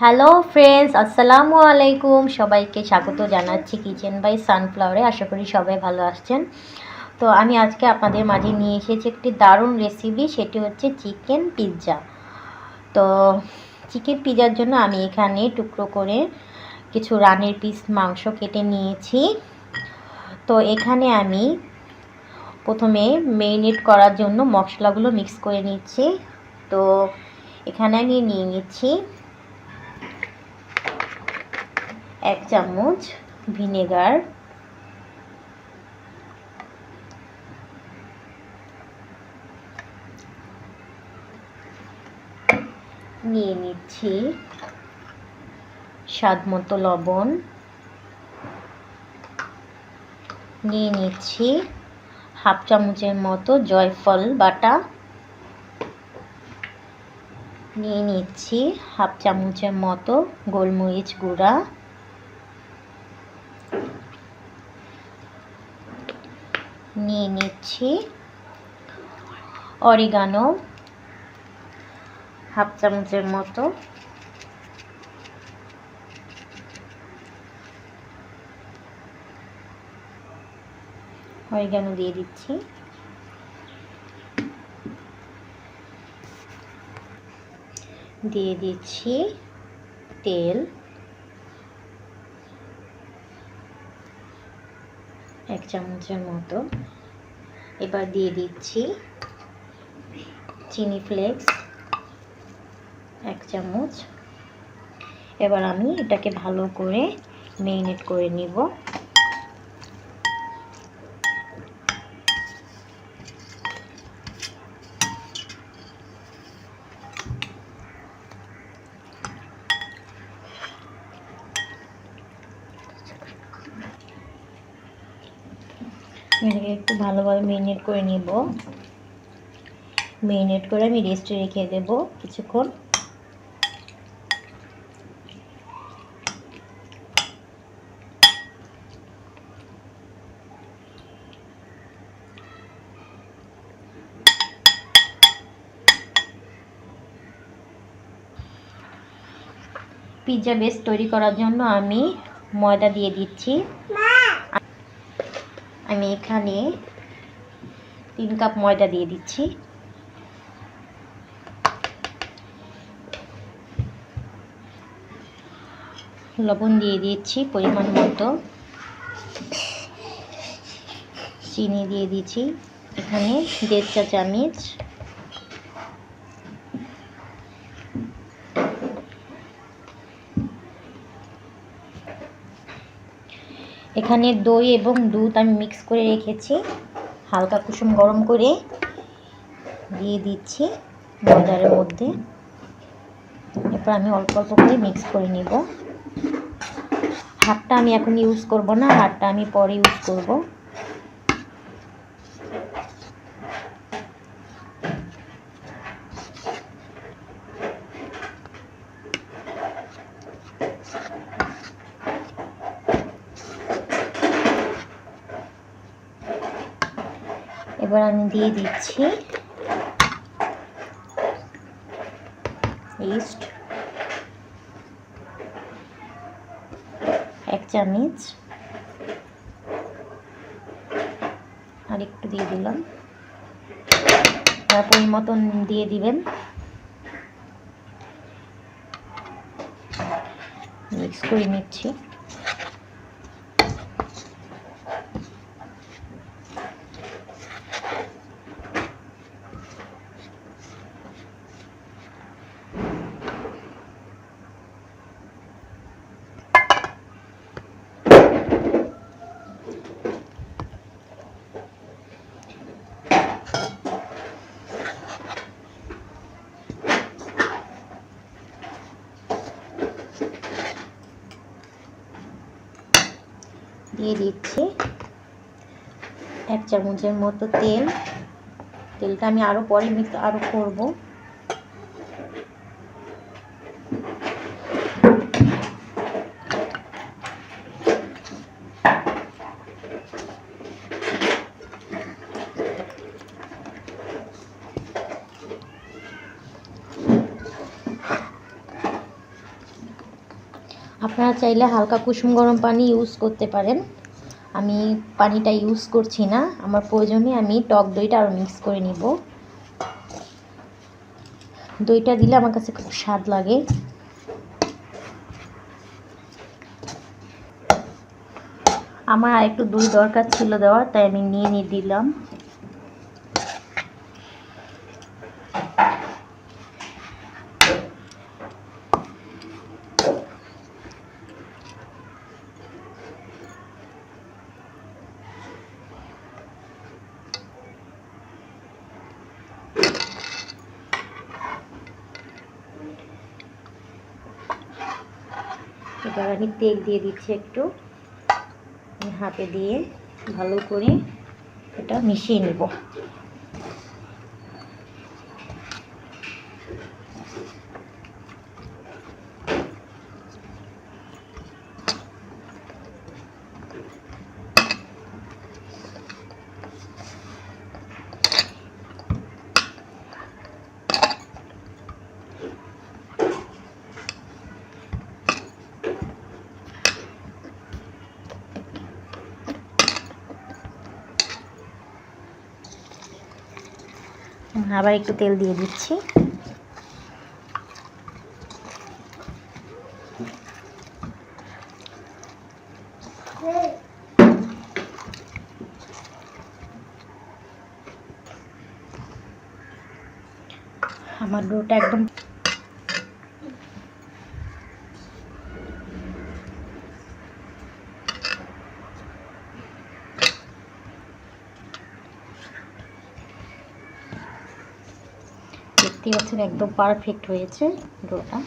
Hello friends আসসালামু আলাইকুম সবাইকে স্বাগত জানাচ্ছি কিচেন বাই সানফ্লাওয়ারে আশা করি সবাই ভালো আসছেন তো আমি আজকে আপনাদের মাঝে নিয়ে এসেছি একটি দারুণ রেসিপি সেটি হচ্ছে চিকেন পিৎজা তো চিকেন পিৎজার জন্য আমি এখানে টুকরো করে কিছু রানের পিস মাংস কেটে নিয়েছি। তো এখানে আমি প্রথমে মেরিনেট করার জন্য মশলাগুলো মিক্স করে নিচ্ছি। তো এখানে আমি নিয়ে নিচ্ছি এক চামচ ভিনেগার। নিয়ে নিচ্ছি স্বাদ মতো লবণ। নিয়ে নিচ্ছি হাফ চামচের মতো জয়ফল বাটা। নিয়ে নিচ্ছি হাফ চামচের মতো গোলমরিচ গুঁড়া। নিয়ে নিচ্ছি। অরিগানো হাফ চামচের মতো। অরিগানো দিয়ে দিচ্ছি। দিয়ে দিচ্ছি তেল। এক চামচের মতো। এবার দিয়ে দিচ্ছি চিনি ফ্লেক্স, এক চামচ। এবার আমি এটাকে ভালো করে মেরিনেট করে নিব এটাকে একটু ভালোভাবে মেরিনেট করে নিব। মেরিনেট করে আমি রেস্টে রেখে দেব কিছুক্ষণ। পিৎজা বেস তৈরি করার জন্য আমি ময়দা দিয়ে দিচ্ছি। আমি এখানে তিন কাপ ময়দা দিয়ে দিচ্ছি। লবণ দিয়ে দিচ্ছি পরিমাণ মতো। চিনি দিয়ে দিচ্ছি। এখানে দেড় চা চামচ। এখানে দই এবং দুধ আমি মিক্স করে রেখেছি। হালকা কুসুম গরম করে দিয়ে দিচ্ছি ময়দারের মধ্যে। এরপর আমি অল্প অল্প করে মিক্স করে নেব। হাতটা আমি এখন ইউজ করব না হাতটা আমি পরে ইউজ করব। এবার আমি দিয়ে দিচ্ছি ইস্ট এক চামচ। আর একটু দিয়ে দিলাম। তারপর মতন দিয়ে দিবেন। মিক্স করে নিচ্ছি। দিয়ে দিচ্ছি এক চামচের মতো তেল। তেলটা আমি আরও পরে আরও করব। আপনারা চাইলে হালকা কুসুম গরম পানি ইউজ করতে পারেন। আমি পানিটা ইউজ করছি না। আমার প্রয়োজনে আমি টক দইটা আরও মিক্স করে নিব। দইটা দিলে আমার কাছে খুব স্বাদ লাগে। আমার একটু দই দরকার ছিল দেওয়ার, তাই আমি নিয়ে নিয়ে দিলাম। এবার আমি তেল দিয়ে দিচ্ছি একটু। হাতে দিয়ে ভালো করে এটা মিশিয়ে নেব। আবার একটু তেল দিয়ে দিচ্ছি। আমার ডোটা একদম দেখতে পাচ্ছেন একদম পারফেক্ট হয়েছে ডোটা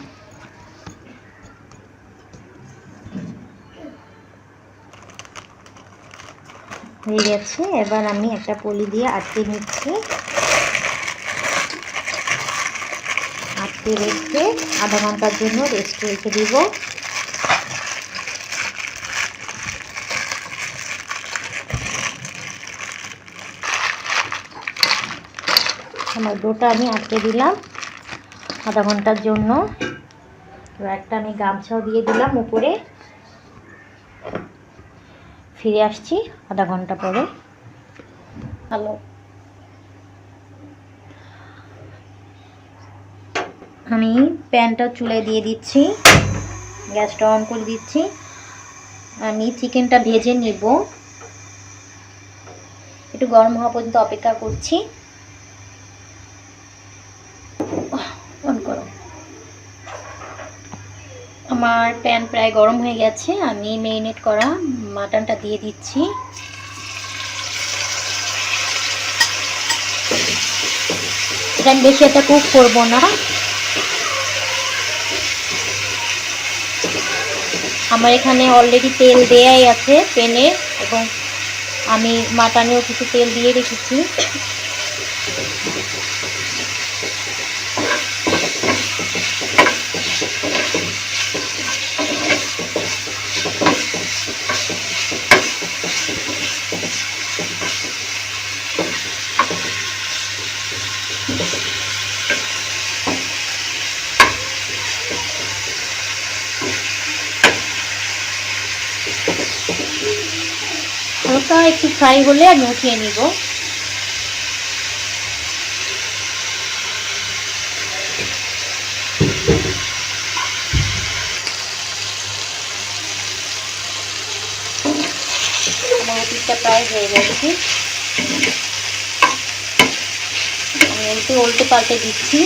হয়ে গেছে, এবার আমি একটা পলি দিয়ে আটকে নিচ্ছি। আটকে রেখে আধা ঘণ্টার জন্য রেস্ট রেখে দিব। আমার ডোটা আমি আটকে দিলাম আধা ঘণ্টার জন্য। এবার একটা আমি গামছাও দিয়ে দিলাম উপরে। ফিরে আসছি আধা ঘণ্টা পরে। হ্যালো। আমি প্যানটা চুলে দিয়ে দিচ্ছি, গ্যাসটা অন করে দিচ্ছি। আমি চিকেনটা ভেজে নিব। একটু গরম হওয়া পর্যন্ত অপেক্ষা করছি অন করো আমার প্যান প্রায় গরম হয়ে গেছে, আমি মেরিনেট করা মাটনটা দিয়ে দিচ্ছি। আমি বেশি একটা কুক করব না। আমার এখানে অলরেডি তেল দেয়াই আছে প্যানে এবং আমি মাটানেও কিছু তেল দিয়ে রেখেছি হালকা একটু ফ্রাই হলে আমি উঠিয়ে নিব। আমার প্রায় হয়ে গেছে। আমি উল্টে পাল্টে দিচ্ছি।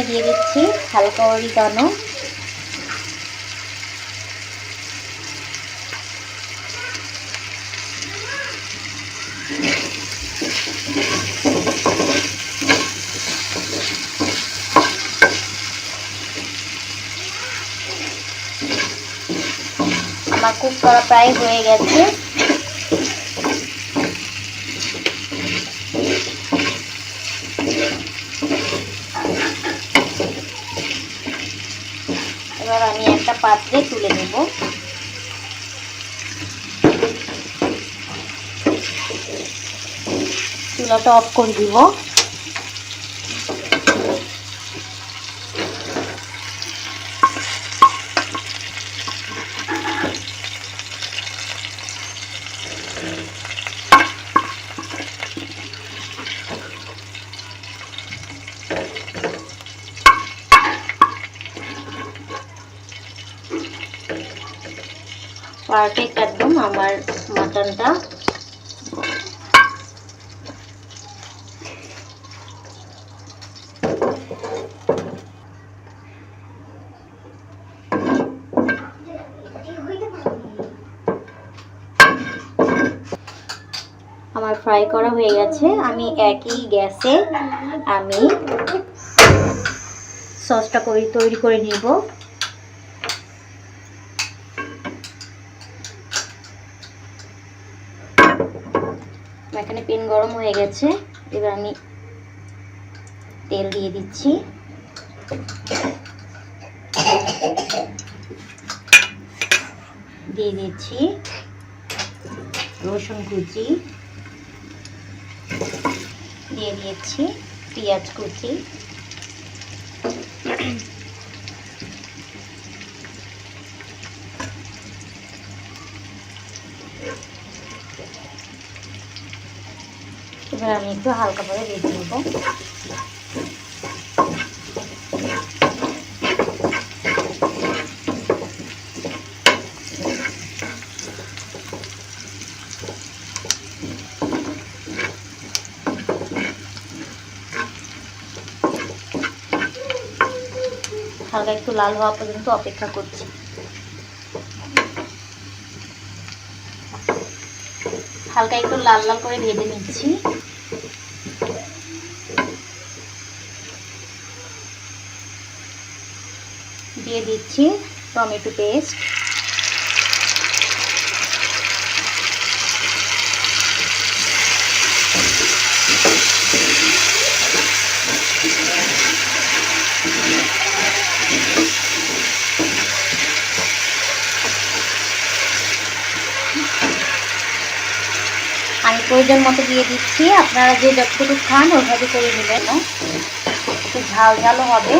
এখানে দিয়ে দিচ্ছি হালকা অরিগানো আমার কুক করা প্রায় হয়ে গেছে এবার আমি একটা পাত্রে তুলে নেব। চুলাটা অফ করে দিব। পারফেক্ট একদম আমার মাটনটা। আমার ফ্রাই করা হয়ে গেছে। আমি একই গ্যাসে আমি সসটা তৈরি করে নিব এখানে পেন গরম হয়ে গেছে, এবার আমি তেল দিয়ে দিচ্ছি। দিয়ে দিচ্ছি রসুন কুচি। দিয়ে দিয়েছি পেঁয়াজ কুচি। এবার আমি একটু হালকা করে ভেজে নেব। হালকা একটু লাল হওয়া পর্যন্ত অপেক্ষা করছি। হালকা একটু লাল লাল করে ভেজে নিচ্ছি। দিয়ে দিচ্ছি টমেটো পেস্ট। প্রয়োজন মতো দিয়ে দিচ্ছি। আপনারা যে যতটুকু খান, ওইভাবে করে নেবেন। একটু ঝাল ঝালও হবে।